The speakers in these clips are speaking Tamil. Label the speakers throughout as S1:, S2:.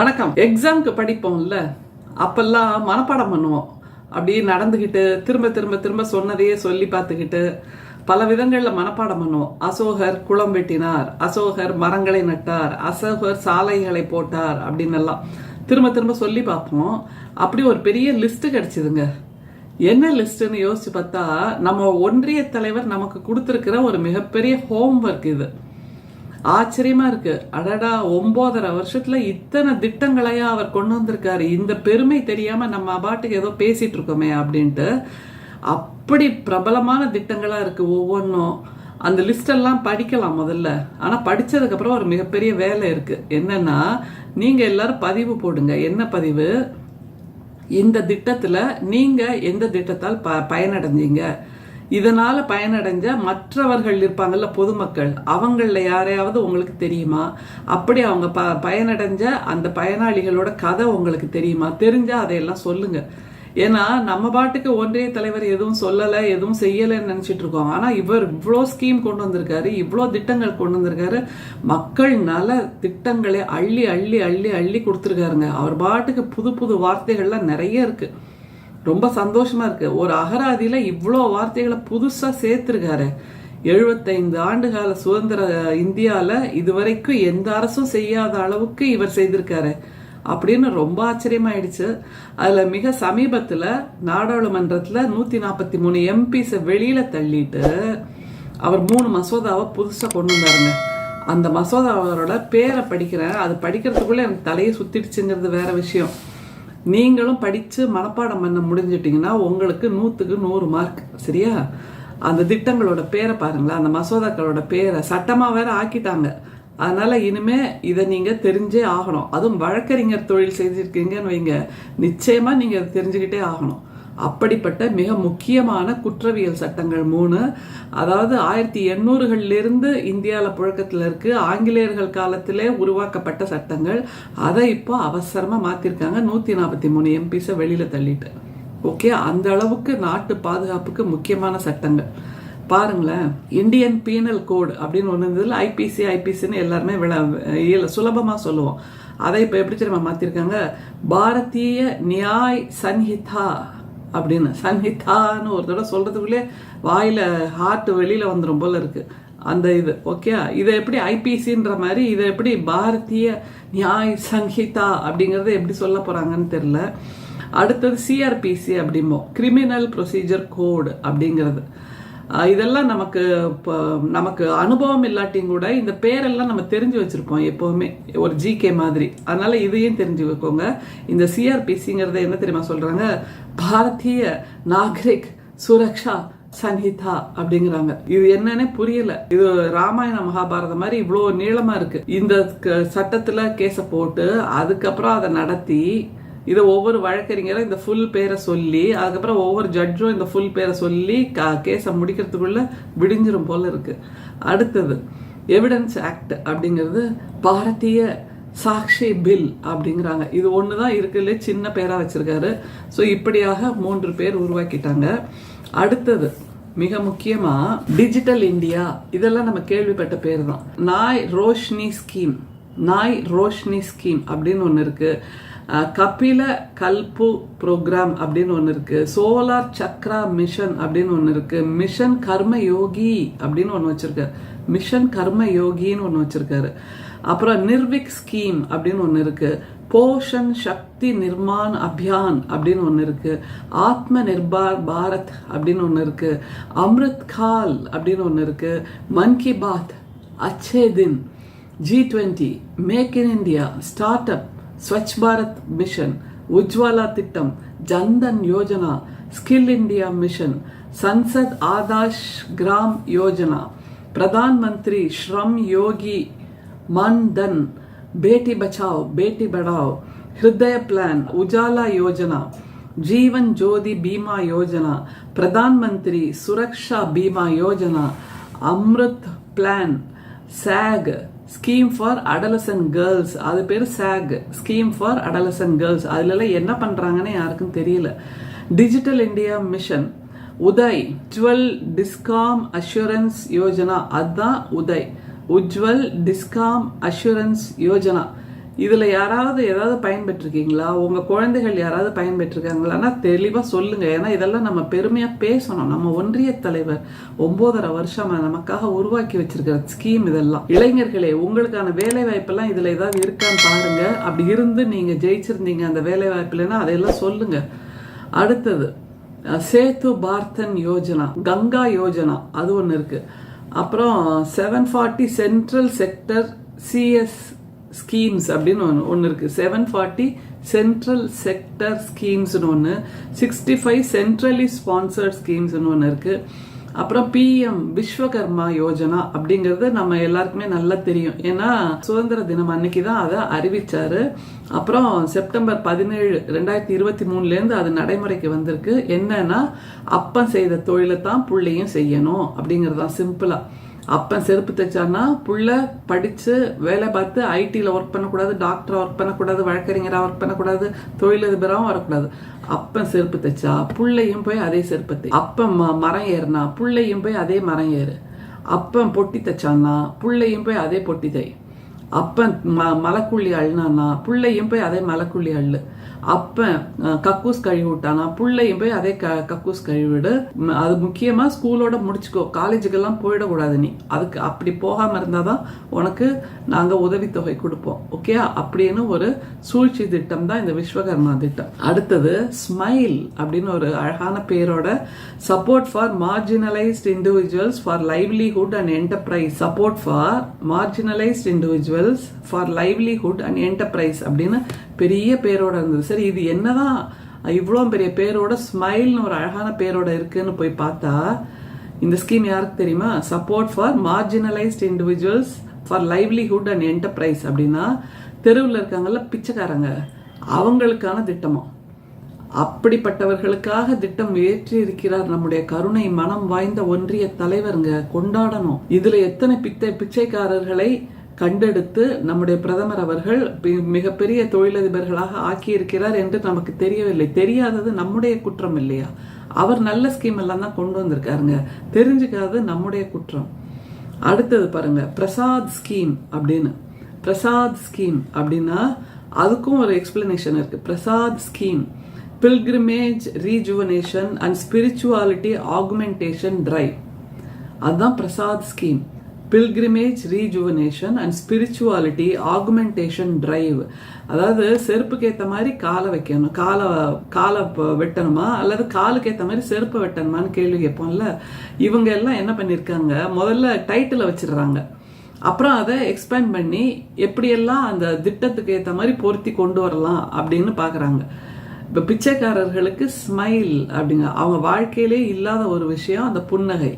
S1: வணக்கம். எக்ஸாம்க்கு படிப்போம்ல. அப்பெல்லாம் மனப்பாடம் பண்ணுவோம். அப்படியே நடந்துக்கிட்டு திரும்ப திரும்ப திரும்ப சொன்னதையே சொல்லி பார்த்துக்கிட்டு பல விதங்களில் மனப்பாடம் பண்ணுவோம். அசோகர் குளம் வெட்டினார். அசோகர் மரங்களை நட்டார். அசோகர் சாலைகளை போட்டார் அப்படின்னு எல்லாம் திரும்ப திரும்ப சொல்லி பார்ப்போம். அப்படி ஒரு பெரிய லிஸ்ட் கிடைச்சிதுங்க. என்ன லிஸ்ட்டுன்னு யோசிச்சு பார்த்தா நம்ம ஒன்றிய தலைவர் நமக்கு கொடுத்துருக்கிற ஒரு மிகப்பெரிய ஹோம்ஒர்க் இது. ஆச்சரியமா இருக்கு. அடடா ஒன்பதரை வருஷத்துல இத்தனை திட்டங்களையா அவர் கொண்டு வந்திருக்காரு. இந்த பெருமை தெரியாம நம்ம பாட்டுக்கு ஏதோ பேசிட்டு இருக்கோமே அப்படின்ட்டு அப்படி பிரபலமான திட்டங்களா இருக்கு ஒவ்வொன்றும் அந்த லிஸ்டெல்லாம் படிக்கலாம் முதல்ல. ஆனால் படித்ததுக்கப்புறம் ஒரு மிகப்பெரிய வேலை இருக்குது என்னென்னா நீங்கள் எல்லோரும் பதிவு போடுங்க. என்ன பதிவு? இந்த திட்டத்தில் நீங்கள் எந்த திட்டத்தால் ப பயனடைஞ்சீங்க? இதனால் பயனடைஞ்ச மற்றவர்கள் இருப்பாங்கல்ல பொதுமக்கள் அவங்களில் யாரையாவது உங்களுக்கு தெரியுமா? அப்படி அவங்க ப பயனடைஞ்ச அந்த பயனாளிகளோட கதை உங்களுக்கு தெரியுமா? தெரிஞ்சால் அதையெல்லாம் சொல்லுங்கள் ஏன்னா நம்ம பாட்டுக்கு ஒன்றிய தலைவர் எதுவும் சொல்லலை எதுவும் செய்யலைன்னு நினச்சிட்டு இருக்கோம். ஆனால் இவர் இவ்வளோ ஸ்கீம் கொண்டு வந்திருக்காரு இவ்வளோ திட்டங்கள் கொண்டு வந்திருக்காரு. மக்கள் நல திட்டங்களை அள்ளி அள்ளி அள்ளி அள்ளி கொடுத்துருக்காருங்க. அவர் பாட்டுக்கு புது புது வார்த்தைகள்லாம் நிறைய இருக்குது ரொம்ப சந்தோஷமா இருக்கு. ஒரு அகராதியில இவ்வளோ வார்த்தைகளை புதுசா சேர்த்துருக்காரு. எழுபத்தைந்து ஆண்டுகால சுதந்திர இந்தியால இதுவரைக்கும் எந்த அரசும் செய்யாத அளவுக்கு இவர் செய்திருக்காரு. அப்படின்னு ரொம்ப ஆச்சரியமாயிடுச்சு. அதுல மிக சமீபத்துல நாடாளுமன்றத்துல நூத்தி நாற்பத்தி மூணு எம்பிஸை வெளியில தள்ளிட்டு அவர் மூணு மசோதாவை புதுசா கொண்டு வந்தாருங்க. அந்த மசோதாவோட பேரை படிக்கிறேன். அது படிக்கிறதுக்குள்ள எனக்கு தலையை சுத்திடுச்சுங்கிறது வேற விஷயம். நீங்களும் படித்து மனப்பாடம் பண்ண முடிஞ்சிட்டிங்கன்னா உங்களுக்கு நூற்றுக்கு நூறு மார்க் சரியா? அந்த திட்டங்களோட பேரை பாருங்களேன். அந்த மசோதாக்களோட பேரை சட்டமாக வேற ஆக்கிட்டாங்க. அதனால் இனிமேல் இதை நீங்கள் தெரிஞ்சே ஆகணும். அதுவும் வழக்கறிஞர் தொழில் செய்திருக்கீங்கன்னு வைங்க. நிச்சயமாக நீங்கள் அதை தெரிஞ்சுக்கிட்டே ஆகணும். அப்படிப்பட்ட மிக முக்கியமான குற்றவியல் சட்டங்கள் மூணு. அதாவது ஆயிரத்தி எண்ணூறுகளிலிருந்து இந்தியாவில் புழக்கத்தில் இருக்கு. ஆங்கிலேயர்கள் காலத்திலே உருவாக்கப்பட்ட சட்டங்கள். அதை இப்போ அவசரமாக மாற்றிருக்காங்க நூற்றி நாற்பத்தி மூணு எம்பிஸை வெளியில் தள்ளிட்டு. ஓகே? அந்த அளவுக்கு நாட்டு பாதுகாப்புக்கு முக்கியமான சட்டங்கள். பாருங்களேன். இந்தியன் பீனல் கோடு அப்படின்னு ஒன்று இருந்ததில் ஐபிசி ஐபிசின்னு எல்லாருமே விள சுலபமாக சொல்லுவோம். அதை இப்போ எப்படி தெரியுமா மாற்றிருக்காங்க பாரதிய நியாய் சன்ஹிதா அப்படின்னு. சன்ஹிதான்னு ஒரு தடவை சொல்கிறதுக்குள்ளே வாயில் ஹார்ட் வெளியில் வந்துடும் போல இருக்குது அந்த இது ஓகே இதை எப்படி ஐபிசின்ற மாதிரி இதை எப்படி பாரதிய நியாய் சங்கீதா அப்படிங்கிறத எப்படி சொல்ல போகிறாங்கன்னு தெரில அடுத்தது சிஆர்பிசி அப்படிம்போம். கிரிமினல் ப்ரொசீஜர் கோடு அப்படிங்கிறது. இதெல்லாம் நமக்கு இப்போ நமக்கு அனுபவம் இல்லாட்டியும் கூட இந்த பேரெல்லாம் நம்ம தெரிஞ்சு வச்சுருப்போம் எப்போவுமே. ஒரு ஜிகே மாதிரி. அதனால் இதையும் தெரிஞ்சு வைக்கோங்க. இந்த சிஆர்பிசிங்கிறத என்ன தெரியுமா சொல்கிறாங்க பாரதிய நாகரிக் சுரக்ஷா சன்ஹிதா அப்படிங்கிறாங்க. இது என்னன்னே புரியல. இது ராமாயண மகாபாரதம் மாதிரி இவ்வளோ நீளமா இருக்கு. இந்த சட்டத்துல கேஸை போட்டு அதுக்கப்புறம் அதை நடத்தி இதை ஒவ்வொரு வழக்கறிஞரும் இந்த ஃபுல் பேரை சொல்லி அதுக்கப்புறம் ஒவ்வொரு ஜட்ஜும் இந்த ஃபுல் பேரை சொல்லி கேஸை முடிக்கிறதுக்குள்ள விடிஞ்சிரும் போல இருக்கு. அடுத்தது எவிடன்ஸ் ஆக்ட் அப்படிங்கிறது பாரதிய சாக்ஷி பில் அப்படிங்கிறாங்க. இது ஒன்று தான் இருக்குல்ல சின்ன பேராக வச்சுருக்காரு. ஸோ இப்படியாக மூன்று பேர் உருவாக்கிட்டாங்க. அடுத்தது மிக முக்கியமாக டிஜிட்டல் இந்தியா இதெல்லாம் நம்ம கேள்விப்பட்ட பேர் தான் நாய் ரோஷ்னி ஸ்கீம் நாய் ரோஷ்னி ஸ்கீம் அப்படின்னு ஒன்று இருக்குது கபில கல்பு ப்ரோக்ராம் அப்படின்னு ஒன்று இருக்குது சோலார் சக்ரா மிஷன் அப்படின்னு ஒன்று இருக்குது மிஷன் கர்ம யோகி அப்படின்னு ஒன்று வச்சுருக்காரு. மிஷன் கர்ம யோகின்னு ஒன்று வச்சுருக்காரு. அப்புறம் நிர்விக் ஸ்கீம் அப்படின்னு ஒன்று இருக்குது போஷன் சக்தி நிர்மான் அபியான் அப்படின்னு ஒன்று இருக்குது ஆத்ம நிர்பார் பாரத் அப்படின்னு ஒன்று இருக்குது அம்ருத் கால் அப்படின்னு ஒன்று இருக்குது Mann Ki Baat Achhe Din G twenty make in India start up Swachh Bharat mission Ujjwala திட்டம் Jan Dhan Yojana skill India mission Sansad Adarsh Gram Yojana Pradhan Mantri Shram Yogi மன் தன் பேட்டி Bachao Beti Padhao Hriday plan Ujala Yojana Jeevan Jyoti Bima Yojana Pradhan Mantri Suraksha Bima Yojana Amrut plan SAG scheme for adolescent girls அது பேர் SAG scheme for adolescent girls அதுலலாம் என்ன பண்ணுறாங்கன்னு யாருக்கும் தெரியல. Digital India mission Uday Ujjwal discom assurance Yojana அதுதான் உதய். உஜ்வல் டிஸ்காம் அஷூரன்ஸ் யோஜனா இதில் யாராவது ஏதாவது பயன்பெற்றிருக்கீங்களா? உங்கள் குழந்தைகள் யாராவது பயன்பெற்றிருக்காங்களான்னா தெளிவாக சொல்லுங்க. ஏன்னா இதெல்லாம் நம்ம பெருமையாக பேசணும். நம்ம ஒன்றிய தலைவர் ஒம்போதரை வருஷமா நமக்காக உருவாக்கி வச்சிருக்கிற ஸ்கீம் இதெல்லாம். இளைஞர்களே உங்களுக்கான வேலை வாய்ப்பெல்லாம் இதில் ஏதாவது இருக்கான்னு பாருங்க. அப்படி இருந்து நீங்கள் ஜெயிச்சிருந்தீங்க அந்த வேலை வாய்ப்புலன்னா அதையெல்லாம் சொல்லுங்க. அடுத்தது சேத்து பார்த்தன் யோஜனா கங்கா யோஜனா அது ஒன்று இருக்கு. அப்புறம் seven forty central sector CS schemes அப்படின்னு ஒன்று ஒன்று இருக்குது செவன் ஃபார்ட்டி சென்ட்ரல் செக்டர் ஸ்கீம்ஸ்னு ஒன்று சிக்ஸ்டி ஃபைவ் சென்ட்ரலி ஸ்பான்சர்ட் ஸ்கீம்ஸ்னு ஒன்று இருக்குது அப்புறம் பிஎம் விஸ்வகர்மா யோஜனா அப்படிங்கிறது நம்ம எல்லாருக்குமே நல்லா தெரியும். ஏன்னா சுதந்திர தினம் அன்னைக்கு தான் அதை அறிவிச்சாரு. அப்புறம் செப்டம்பர் பதினேழு ரெண்டாயிரத்தி இருபத்தி மூணுலேருந்து அது நடைமுறைக்கு வந்திருக்கு. என்னன்னா அப்பன் செய்த தொழிலை தான் பிள்ளையும் செய்யணும் அப்படிங்கிறது தான் சிம்பிளாக அப்பன் செருப்பு தைச்சான்னா புள்ள படிச்சு வேலை பார்த்து ஐடியில் ஒர்க் பண்ணக்கூடாது டாக்டராக ஒர்க் பண்ணக்கூடாது வழக்கறிஞராக ஒர்க் பண்ணக்கூடாது தொழிலதிபராகவும் வரக்கூடாது. அப்பன் செருப்பு தைச்சா புள்ளையும் போய் அதே செருப்பு தை. அப்பன் ம- மரம் ஏறுனா புள்ளையும் போய் அதே மரம் ஏறு. அப்பன் பொட்டி தைச்சான்னா புள்ளையும் போய் அதே பொட்டி தை. அப்பன் ம மலைக்குள்ளி அழுனான்னா புள்ளையும் போய் அதே மலைக்குள்ளி அள்ளு. அப்போ கக்கூஸ் கழுவி விட்டானா? புள்ளையும் போய் அதே க கக்கூஸ் கழுவிடு அது முக்கியமாக ஸ்கூலோட முடிச்சுக்கோ. காலேஜுக்கெல்லாம் போயிடக்கூடாது நீ. அதுக்கு அப்படி போகாமல் இருந்தால் தான் உனக்கு நாங்கள் உதவித்தொகை கொடுப்போம். ஓகே? அப்படின்னு ஒரு சூழ்ச்சி திட்டம் தான் இந்த விஸ்வகர்மா திட்டம். அடுத்தது ஸ்மைல் அப்படின்னு ஒரு அழகான பேரோட support for marginalised individuals for livelihood and enterprise support for marginalised individuals for livelihood and enterprise அப்படின்னு பெரிய பேரோட இருந்தது. சரி இது என்னதான் இவ்வளோ பெரிய பேரோட ஸ்மைல்னு ஒரு அழகான பேரோட இருக்குன்னு போய் பார்த்தா இந்த ஸ்கீம் யாருக்கு தெரியுமா? Support for marginalised individuals for livelihood and enterprise அப்படின்னா தெருவில் இருக்காங்கல்ல பிச்சைக்காரங்க அவங்களுக்கான திட்டமா? அப்படிப்பட்டவர்களுக்காக திட்டம் ஏற்றி இருக்கிறார் நம்முடைய கருணை மனம் வாய்ந்த ஒன்றிய தலைவருங்க கொண்டாடணும். இதுல எத்தனை பித்தை பிச்சைக்காரர்களை கண்டெடுத்து நம்முடைய பிரதமர் அவர்கள் மிகப்பெரிய தொழிலதிபர்களாக ஆக்கியிருக்கிறார் என்று நமக்கு தெரியவில்லை. தெரியாதது நம்முடைய குற்றம் இல்லையா? அவர் நல்ல ஸ்கீம் எல்லாம் தான் கொண்டு வந்திருக்காருங்க. தெரிஞ்சுக்காதது நம்முடைய குற்றம். அடுத்தது பாருங்க பிரசாத் ஸ்கீம் அப்படின்னு. பிரசாத் ஸ்கீம் அப்படின்னா அதுக்கும் ஒரு எக்ஸ்பிளனேஷன் இருக்கு. Prasad scheme pilgrimage rejuvenation and spirituality augmentation drive அதுதான் Prasad scheme pilgrimage rejuvenation and spirituality augmentation drive அதாவது செருப்புக்கு ஏற்ற மாதிரி காலை வைக்கணும். காலை காலை வெட்டணுமா? அல்லது காலுக்கு ஏற்ற மாதிரி செருப்பை வெட்டணுமான்னு கேள்வி கேட்போம்ல? இவங்க எல்லாம் என்ன பண்ணியிருக்காங்க முதல்ல டைட்டில் வச்சிடுறாங்க. அப்புறம் அதை எக்ஸ்பேண்ட் பண்ணி எப்படியெல்லாம் அந்த திட்டத்துக்கு ஏற்ற மாதிரி பொருத்தி கொண்டு வரலாம் அப்படின்னு பார்க்குறாங்க இப்போ பிச்சைக்காரர்களுக்கு ஸ்மைல் அப்படிங்க. அவங்க வாழ்க்கையிலே இல்லாத ஒரு விஷயம் அந்த புன்னகை.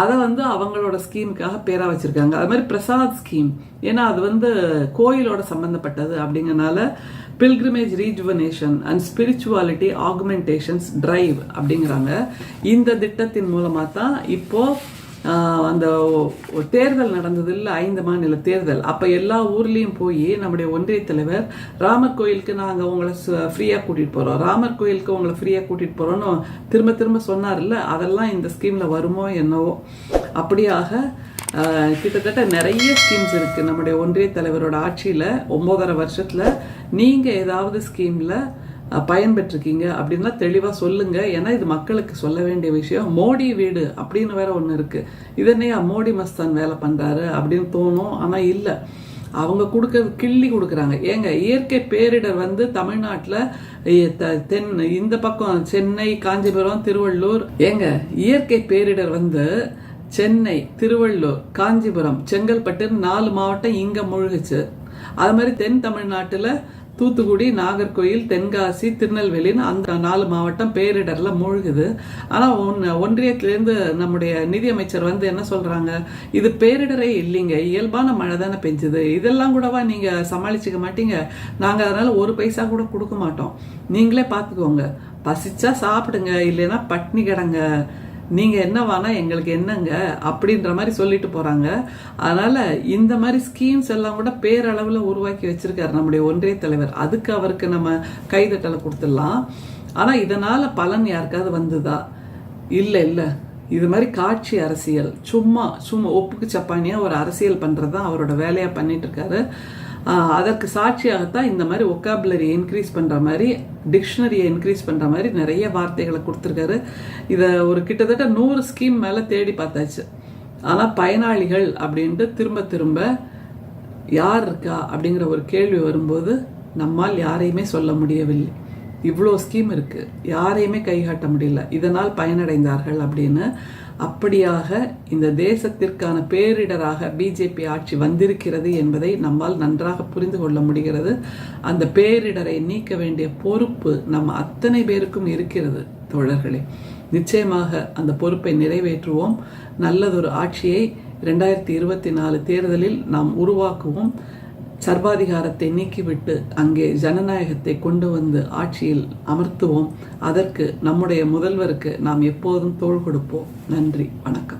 S1: அதை வந்து அவங்களோட ஸ்கீமுக்காக பேராக வச்சுருக்காங்க. அது மாதிரி பிரசாத் ஸ்கீம் ஏன்னா அது வந்து கோயிலோட சம்மந்தப்பட்டது அப்படிங்கறனால pilgrimage rejuvenation and spirituality augmentations drive அப்படிங்கிறாங்க. இந்த திட்டத்தின் மூலமாக தான் இப்போ அந்த தேர்தல் நடந்தது இல்லை ஐந்து மாநில தேர்தல். அப்போ எல்லா ஊர்லேயும் போய் நம்முடைய ஒன்றிய தலைவர் ராமர் கோயிலுக்கு நாங்கள் உங்களை ஃப்ரீயாக கூட்டிகிட்டு போகிறோம் ராமர் கோயிலுக்கு உங்களை ஃப்ரீயாக கூட்டிகிட்டு போகிறோன்னு திரும்ப திரும்ப சொன்னார்ல அதெல்லாம் இந்த ஸ்கீமில் வருமோ என்னவோ. அப்படியாக கிட்டத்தட்ட நிறைய ஸ்கீம்ஸ் இருக்குது நம்முடைய ஒன்றிய தலைவரோட ஆட்சியில் ஒம்போதரை வருஷத்தில் நீங்கள் ஏதாவது ஸ்கீமில் பயன்பெற்றிருக்கீங்க அப்படின்லாம் தெளிவாக சொல்லுங்க. ஏன்னா இது மக்களுக்கு சொல்ல வேண்டிய விஷயம். மோடி வீடு அப்படின்னு வேற ஒன்று இருக்கு. இதனையா மோடி மஸ்தான் வேலை பண்ணுறாரு அப்படின்னு தோணும். ஆனால் இல்லை. அவங்க கொடுக்கறது கிள்ளி கொடுக்குறாங்க. ஏங்க இயற்கை பேரிடர் வந்து தமிழ்நாட்டில் தென் இந்த பக்கம் சென்னை காஞ்சிபுரம் திருவள்ளூர். ஏங்க இயற்கை பேரிடர் வந்து சென்னை திருவள்ளூர் காஞ்சிபுரம் செங்கல்பட்டு நாலு மாவட்டம் இங்கே முழுகுச்சு. அது மாதிரி தென் தமிழ்நாட்டில் தூத்துக்குடி நாகர்கோயில் தென்காசி திருநெல்வேலின்னு அந்த நாலு மாவட்டம் பேரிடரில் மூழ்குது. ஆனால் ஒன் ஒன்றியத்திலேருந்து நம்முடைய நிதியமைச்சர் வந்து என்ன சொல்கிறாங்க இது பேரிடரே இல்லைங்க. இயல்பான மழை தானே பெஞ்சுது. இதெல்லாம் கூடவா நீங்கள் சமாளிச்சுக்க மாட்டீங்க? நாங்கள் அதனால் ஒரு பைசா கூட கொடுக்க மாட்டோம். நீங்களே பார்த்துக்கோங்க பசிச்சா சாப்பிடுங்க. இல்லைன்னா பட்னி கிடங்க. நீங்கள் என்ன எங்களுக்கு என்னங்க அப்படின்ற மாதிரி சொல்லிட்டு போகிறாங்க அதனால் இந்த மாதிரி ஸ்கீம்ஸ் எல்லாம் கூட பேரளவில் உருவாக்கி வச்சுருக்காரு நம்முடைய ஒன்றிய தலைவர். அதுக்கு அவருக்கு நம்ம கைதட்டலை கொடுத்துடலாம். ஆனால் இதனால் பலன் யாருக்காவது வந்ததா? இல்லை இல்லை. இது மாதிரி காட்சி அரசியல். சும்மா சும்மா ஒப்புக்கு சப்பானியாக ஒரு அரசியல் பண்ணுறது தான் அவரோட வேலையாக பண்ணிகிட்ருக்காரு இருக்காரு. அதற்கு சாட்சியாகத்தான் இந்த மாதிரி ஒக்காபுலரி இன்க்ரீஸ் பண்ணுற மாதிரி டிக்ஷனரியை இன்க்ரீஸ் பண்ணுற மாதிரி நிறைய வார்த்தைகளை கொடுத்துருக்காரு. இதை ஒரு கிட்டத்தட்ட நூறு ஸ்கீம் மேலே தேடி பார்த்தாச்சு. ஆனால் பயனாளிகள் அப்படின்ட்டு திரும்ப திரும்ப யார் இருக்கா அப்படிங்கிற ஒரு கேள்வி வரும்போது நம்மால் யாரையுமே சொல்ல முடியவில்லை. இவ்வளோ ஸ்கீம் இருக்குது யாரையுமே கைகாட்ட முடியல. இதனால் பயனடைந்தார்கள் அப்படின்னு அப்படியாக இந்த தேசத்திற்கான பேரிடராக பிஜேபி ஆட்சி வந்திருக்கிறது என்பதை நம்மால் நன்றாக புரிந்து கொள்ள முடிகிறது. அந்த பேரிடரை நீக்க வேண்டிய பொறுப்பு நம்ம அத்தனை பேருக்கும் இருக்கிறது தோழர்களே. நிச்சயமாக அந்த பொறுப்பை நிறைவேற்றுவோம். நல்லதொரு ஆட்சியை ரெண்டாயிரத்தி இருபத்தி நாலு தேர்தலில் நாம் உருவாக்குவோம். சர்வாதிகாரத்தை நீக்கிவிட்டு அங்கே ஜனநாயகத்தை கொண்டு வந்து ஆட்சியில் அமர்த்துவோம். அதற்கு நம்முடைய முதல்வருக்கு நாம் எப்போதும் தோள் கொடுப்போம். நன்றி. வணக்கம்.